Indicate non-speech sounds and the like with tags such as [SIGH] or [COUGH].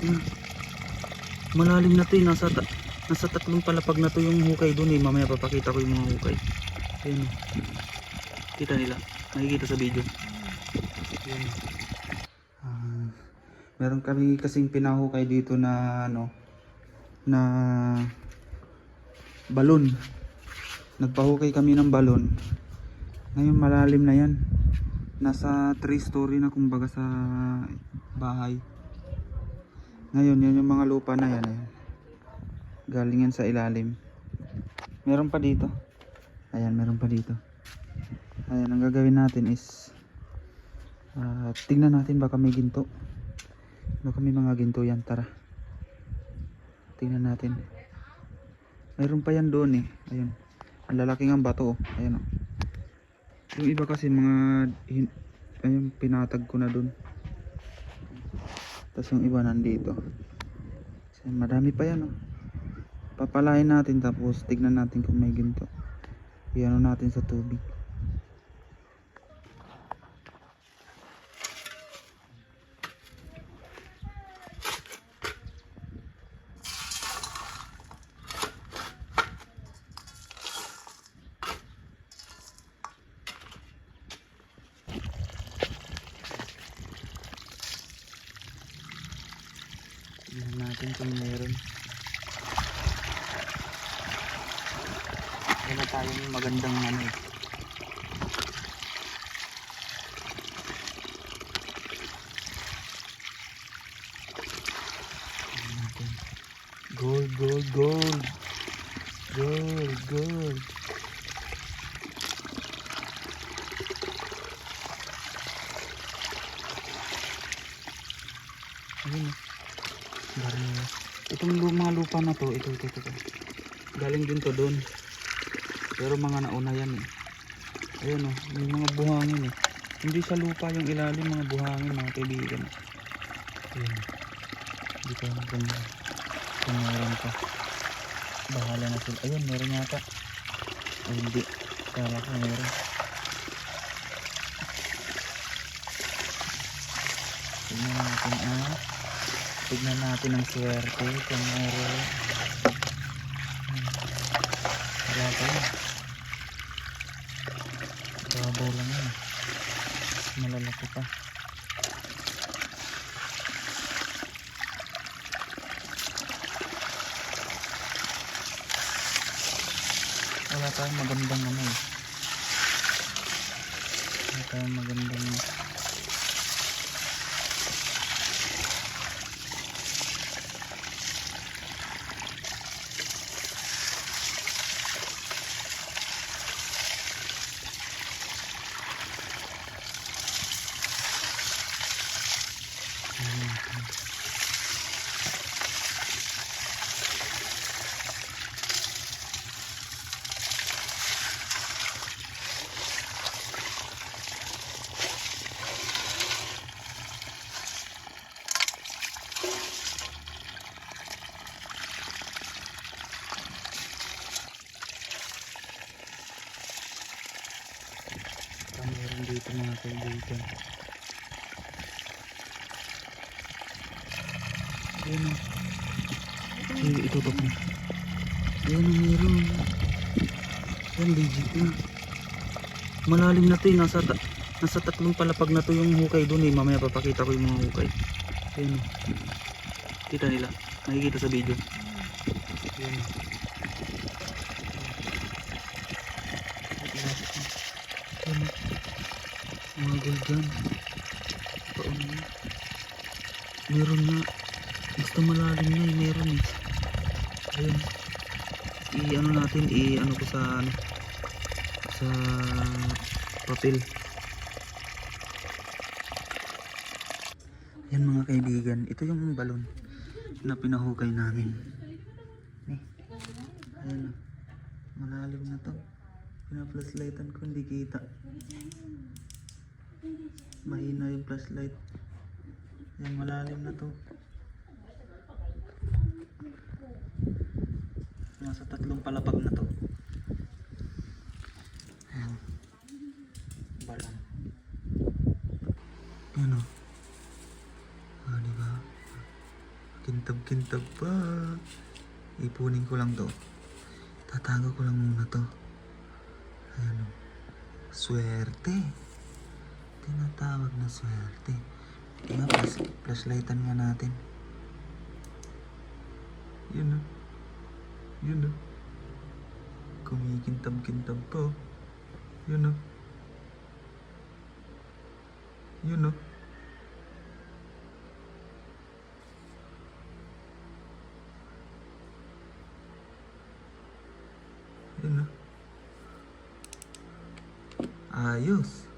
Hmm. [CLEARS THROAT] Malalim na to eh. Nasa, ta- nasa tatlong palapag na to yung hukay dun eh. Mamaya papakita ko yung mga hukay. Ayan oh. Kita nila. Nakikita sa video. Ayan. Ah, meron kami kasing pinahukay dito na ano na balon. Nagpahukay kami ng balon. Ngayon malalim na yan. Nasa 3 story na kumbaga sa bahay. Ngayon, yan yung mga lupa na yan. Ayan. Galing yan sa ilalim. Meron pa dito. Ayan, meron pa dito. Ayan, ang gagawin natin is ah, tingnan natin baka may ginto. Baka may mga ginto yan. Tara. Tingnan natin. Mayroon pa yan doon eh. Ayun. Ang lalaking ang bato oh. Ayan oh. Yung iba kasi mga ayun pinatag ko na doon. Tapos yung iba nandito. So, marami pa yan oh. Papalain natin tapos tignan natin kung may ginto. Iano natin sa tubig. Tignan natin kung meron. Wala tayong magandang natin. Gold, gold, gold. Gold, gold. Ayun oh. Baril. Itong mga lupa na to, ito, ito, ito. Galing din to doon. Pero mga nauna yan eh. Ayan oh, may mga buhangin eh. Hindi sa lupa yung ilalim, mga buhangin, mga kaibigan. Ayan. Hindi ko alam kung, kung meron pa. Bahala na sila. Ayun, meron yata. Ay, hindi. Kala ko meron. Tingnan natin ah. Tignan natin ang swerte kung meron. Yun. Babaw lang yun. Malalaki pa. Wala tayong magandang ano eh. Wala tayong magandang meron dito mga. Ayan o. Ay, itutok mo. Ayan o, meron. Ayan, legit na. Malalim na to eh. Nasa, ta- nasa tatlong palapag na to yung hukay dun eh. Mamaya papakita ko yung mga hukay. Ayan o. Kita nila. Nakikita sa video. Ayan o. Ayan o. Mga gold dyan. Paano yun? Meron nga. Basta malalim na eh. Meron eh. Ayun. I-ano natin. I-ano ko sa ano. Sa papel. Yan mga kaibigan. Ito yung balon na pinahukay namin. Eh. Ayan. oh. Malalim na to. Pina-flashlightan ko hindi kita. Mahina yung flashlight. Yan, malalim na to. Nasa tatlong palapag na to. Ayan. Balang. Ano? Ah, di ba? Kintab-kintab pa. Ipunin ko lang to. Tatago ko lang muna to. Ayan o. Swerte. Tinatawag na swerte. Flash, flashlightan nga natin. Yun o. Yun o. Kumikintab-kintab pa o. Yun o. Yun o. Yun o. Ayos.